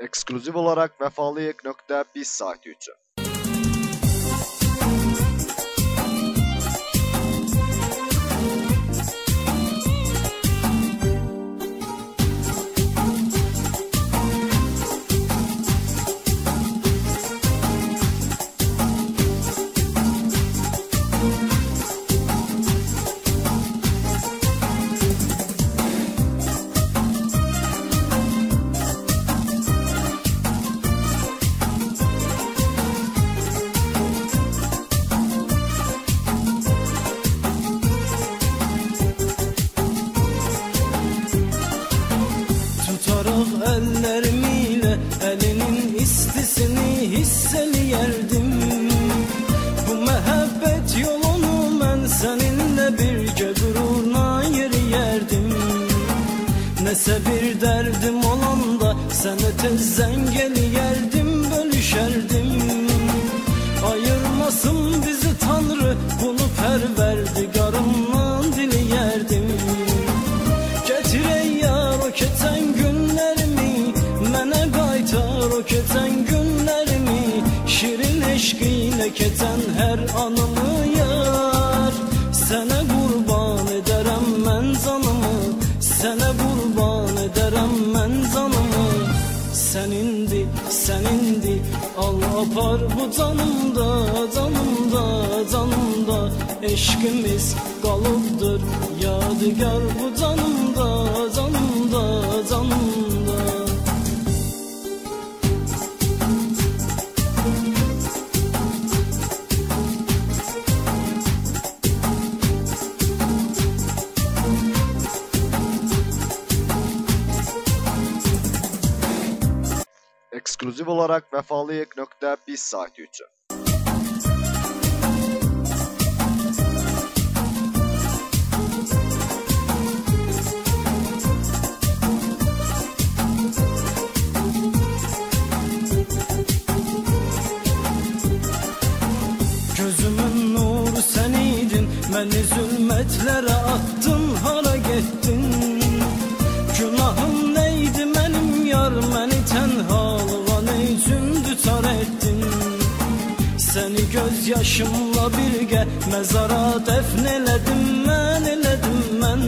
Ekskluziv olarak vefalıyık.biz saati üçün. Elinin istisini hisseliyerdim Bu mehabbet yolunu ben seninle birce gururla yeriyerdim Nese bir derdim olanda sana tezden geliyerdim bölüşerdim. Ayırmasın bizi Tanrı bunu perverdigarımla diliyerdim Mene qaytar o keten günlerimi Şirin eşkiyle keten her anımı yar. Sene kurban ederem ben zanımı Sene kurban ederem ben zanımı. Senindi, senindi Al apar bu canımda, canımda, canımda. Eşkimiz kalıptır Yadigar bu canımda, canımda, canımda Ekskluziv olarak vefalıyık.biz saati üçün. Gözümün nuru seniydin Beni zulmetlere attın Seni gözyaşımla birge Mezara defneledim ben eledim ben.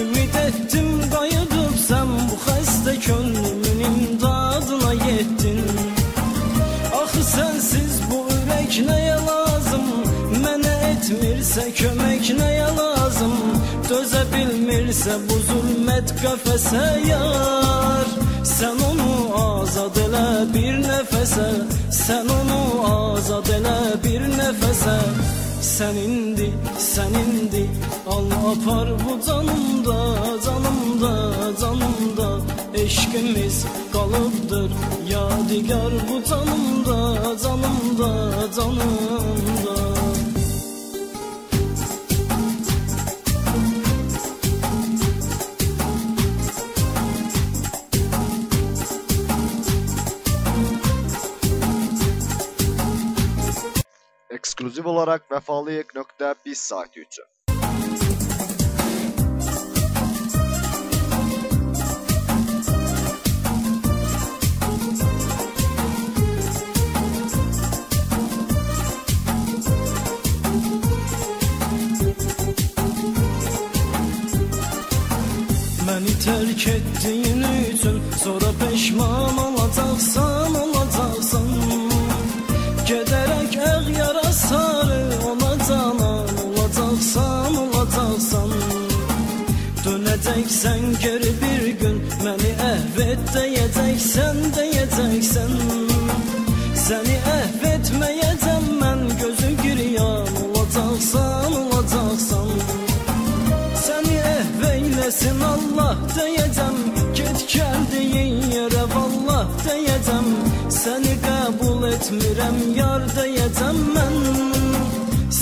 Ümid ettim qayıdıb sen bu xəstə könlümün imdadına yettin. Axı sensiz bu ürək nəyə lazım? Mənə etmirsə kömək nəyə lazım? Dözə bilmirsə bu zulmət qəfəsə yar Sən onu azad elə bir nəfəsə Sən onu azad elə bir nəfəsə Sən indi, sən indi. Al apar bu canımda, canımda, canımda. Eşkimiz kalıptır Yadigar bu canımda, canımda, canımda Ekskluziv olarak vefalıyık.biz saati üçün. Məni tərk etdiyin üçün Sonra peşman olacaqsan Dönəcəksən geri bir gün. Məni əhv et deyəcəksən, deyəcəksən Səni əhv etməyəcəm mən Gözü giryan olacaqsan, olacaqsan Səni əhv eyləsin Allah deyəcəm Get gəldiyin yerə vallah deyəcəm Səni qəbul etmirəm yar deyəcəm mən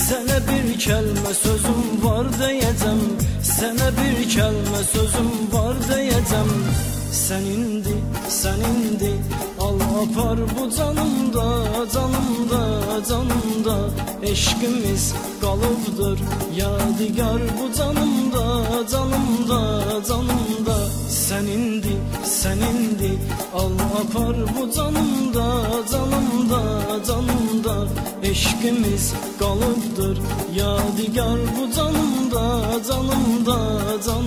Sənə bir kəlmə sözüm var deyəcəm Sənə bir kəlmə sözüm var deyəcəm Senindi, senindi Al apar bu canımda, canımda, canımda. Eşkimiz kalıbdır Yadigar bu canımda, canımda, canımda. Senindi, senindi Al apar bu canımda, canımda, canımda Eşkimiz kalıbdır Yadigar bu canımda, canımda, canımda